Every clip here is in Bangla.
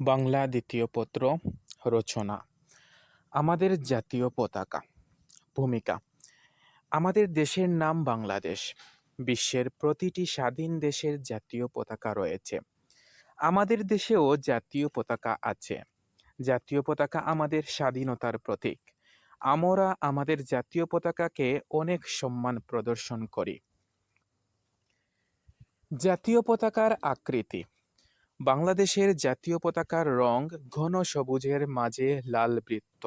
বাংলা দ্বিতীয় পত্র, রচনা। আমাদের জাতীয় পতাকা, ভূমিকা। আমাদের দেশের নাম বাংলাদেশ। বিশ্বের প্রতিটি স্বাধীন দেশের জাতীয় পতাকা রয়েছে। আমাদের দেশেও জাতীয় পতাকা আছে। জাতীয় পতাকা আমাদের স্বাধীনতার প্রতীক। আমরা আমাদের জাতীয় পতাকাকে অনেক সম্মান প্রদর্শন করি। জাতীয় পতাকার আকৃতি। বাংলাদেশের জাতীয় পতাকার রং ঘন সবুজের মাঝে লাল বৃত্ত।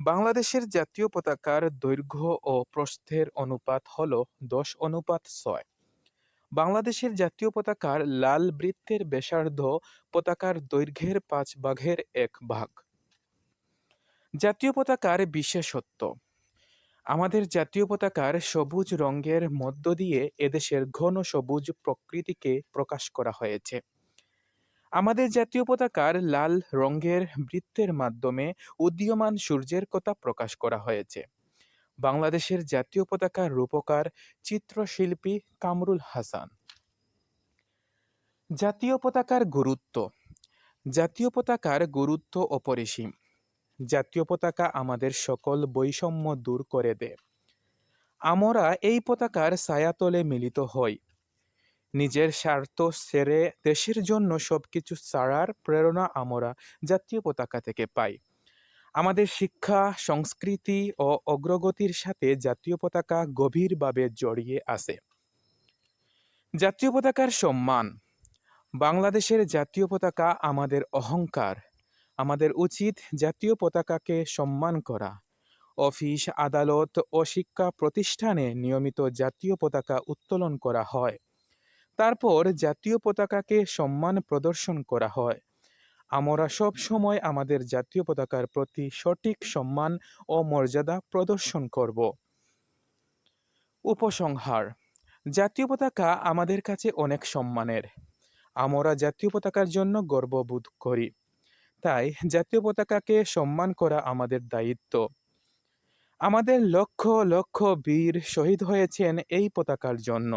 বাংলাদেশের জাতীয় পতাকার দৈর্ঘ্য ও প্রস্থের অনুপাত হল দশ অনুপাত ছয়। বাংলাদেশের জাতীয় পতাকার লাল বৃত্তের ব্যাসার্ধ পতাকার দৈর্ঘ্যের পাঁচ ভাগের এক ভাগ। জাতীয় পতাকার বিশেষত্ব। আমাদের জাতীয় পতাকার সবুজ রঙের মধ্য দিয়ে এদেশের ঘন সবুজ প্রকৃতিকে প্রকাশ করা হয়েছে। আমাদের জাতীয় পতাকার লাল রঙের বৃত্তের মাধ্যমে উদীয়মান সূর্যের কথা প্রকাশ করা হয়েছে। বাংলাদেশের জাতীয় পতাকার রূপকার চিত্রশিল্পী কামরুল হাসান। জাতীয় পতাকার গুরুত্ব। জাতীয় পতাকার গুরুত্ব অপরিসীম। জাতীয় পতাকা আমাদের সকল বৈষম্য দূর করে দেয়। আমরা এই পতাকার ছায়াতলে মিলিত হই। নিজের স্বার্থ সেরে দেশের জন্য সবকিছু ছাড়ার প্রেরণা আমরা জাতীয় পতাকা থেকে পাই। আমাদের শিক্ষা, সংস্কৃতি ও অগ্রগতির সাথে জাতীয় পতাকা গভীরভাবে জড়িয়ে আছে। জাতীয় পতাকার সম্মান। বাংলাদেশের জাতীয় পতাকা আমাদের অহংকার, আমাদের উচিত জাতীয় পতাকাকে সম্মান করা। অফিস, আদালত ও শিক্ষা প্রতিষ্ঠানে নিয়মিত জাতীয় পতাকা উত্তোলন করা হয়। তারপর জাতীয় পতাকাকে সম্মান প্রদর্শন করা হয়। আমরা সব সময় আমাদের জাতীয় পতাকার প্রতি সঠিক সম্মান ও মর্যাদা প্রদর্শন করব। উপসংহার, জাতীয় পতাকা আমাদের কাছে অনেক সম্মানের। আমরা জাতীয় পতাকার জন্য গর্ববোধ করি। তাই জাতীয় পতাকাকে সম্মান করা আমাদের দায়িত্ব। আমাদের লক্ষ লক্ষ বীর শহীদ হয়েছেন এই পতাকার জন্য।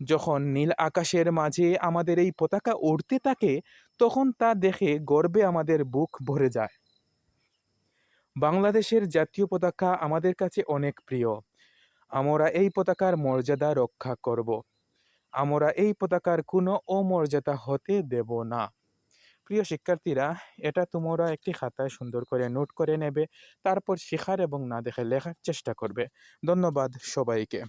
যখন নীল আকাশের মাঝে আমাদের এই পতাকা উড়তে থাকে, তখন তা দেখে গর্বে আমাদের বুক ভরে যায়। বাংলাদেশের জাতীয় পতাকা আমাদের কাছে অনেক প্রিয়। আমরা এই পতাকার মর্যাদা রক্ষা করব। আমরা এই পতাকার কোনো অমর্যাদা হতে দেব না। প্রিয় শিক্ষার্থীরা, এটা তোমরা একটি খাতায় সুন্দর করে নোট করে নেবে, তারপর শেখার এবং না দেখে লেখার চেষ্টা করবে। ধন্যবাদ সবাইকে।